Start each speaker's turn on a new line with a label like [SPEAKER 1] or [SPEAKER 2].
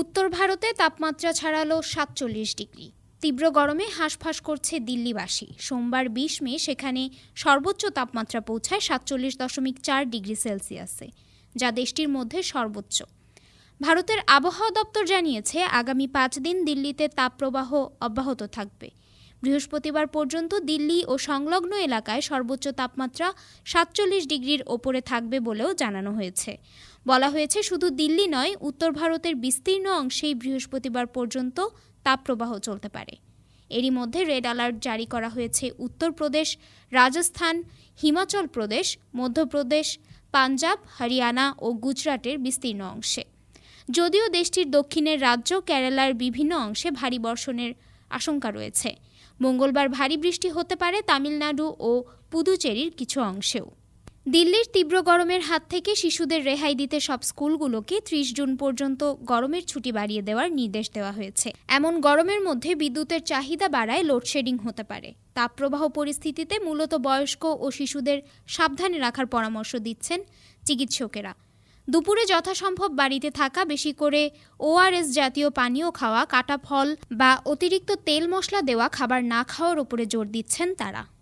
[SPEAKER 1] উত্তর ভারতে তাপমাত্রা ছাড়ালো সাতচল্লিশ ডিগ্রি। তীব্র গরমে হাঁসফাঁস করছে দিল্লিবাসী। সোমবার বিশ মে সেখানে সর্বোচ্চ তাপমাত্রা পৌঁছায় সাতচল্লিশ দশমিক চার ডিগ্রি সেলসিয়াসে, যা দেশটির মধ্যে সর্বোচ্চ। ভারতের আবহাওয়া দপ্তর জানিয়েছে, আগামী পাঁচ দিন দিল্লিতে তাপপ্রবাহ অব্যাহত থাকবে। বৃহস্পতিবার পর্যন্ত দিল্লি ও সংলগ্ন এলাকায় সর্বোচ্চ তাপমাত্রা সাতচল্লিশ ডিগ্রির ওপরে থাকবে বলেও জানানো হয়েছে। বলা হয়েছে, শুধু দিল্লি নয়, উত্তর ভারতের বিস্তীর্ণ অংশেই বৃহস্পতিবার পর্যন্ত তাপপ্রবাহ চলতে পারে। এরই মধ্যে রেড অ্যালার্ট জারি করা হয়েছে উত্তরপ্রদেশ রাজস্থান, হিমাচল প্রদেশ, মধ্যপ্রদেশ, পাঞ্জাব, হরিয়ানা ও গুজরাটের বিস্তীর্ণ অংশে। যদিও দেশটির দক্ষিণের রাজ্য কেরালার বিভিন্ন অংশে ভারী বর্ষণের আশঙ্কা রয়েছে। মঙ্গলবার ভারী বৃষ্টি হতে পারে তামিলনাড়ু ও পুদুচেরির কিছু অংশেও। দিল্লির তীব্র গরমের হাত থেকে শিশুদের রেহাই দিতে সব স্কুলগুলোকে ত্রিশ জুন পর্যন্ত গরমের ছুটি বাড়িয়ে দেওয়ার নির্দেশ দেওয়া হয়েছে। এমন গরমের মধ্যে বিদ্যুতের চাহিদা বাড়ায় লোডশেডিং হতে পারে। তাপপ্রবাহ পরিস্থিতিতে মূলত বয়স্ক ও শিশুদের সাবধানে রাখার পরামর্শ দিচ্ছেন চিকিৎসকেরা। দুপুরে যথাসম্ভব বাড়িতে থাকা, বেশি করে ওআরএস জাতীয় পানীয় খাওয়া, কাটা ফল বা অতিরিক্ত তেল মশলা দেওয়া, খাবার না খাওয়ার উপরে জোর দিচ্ছেন তারা।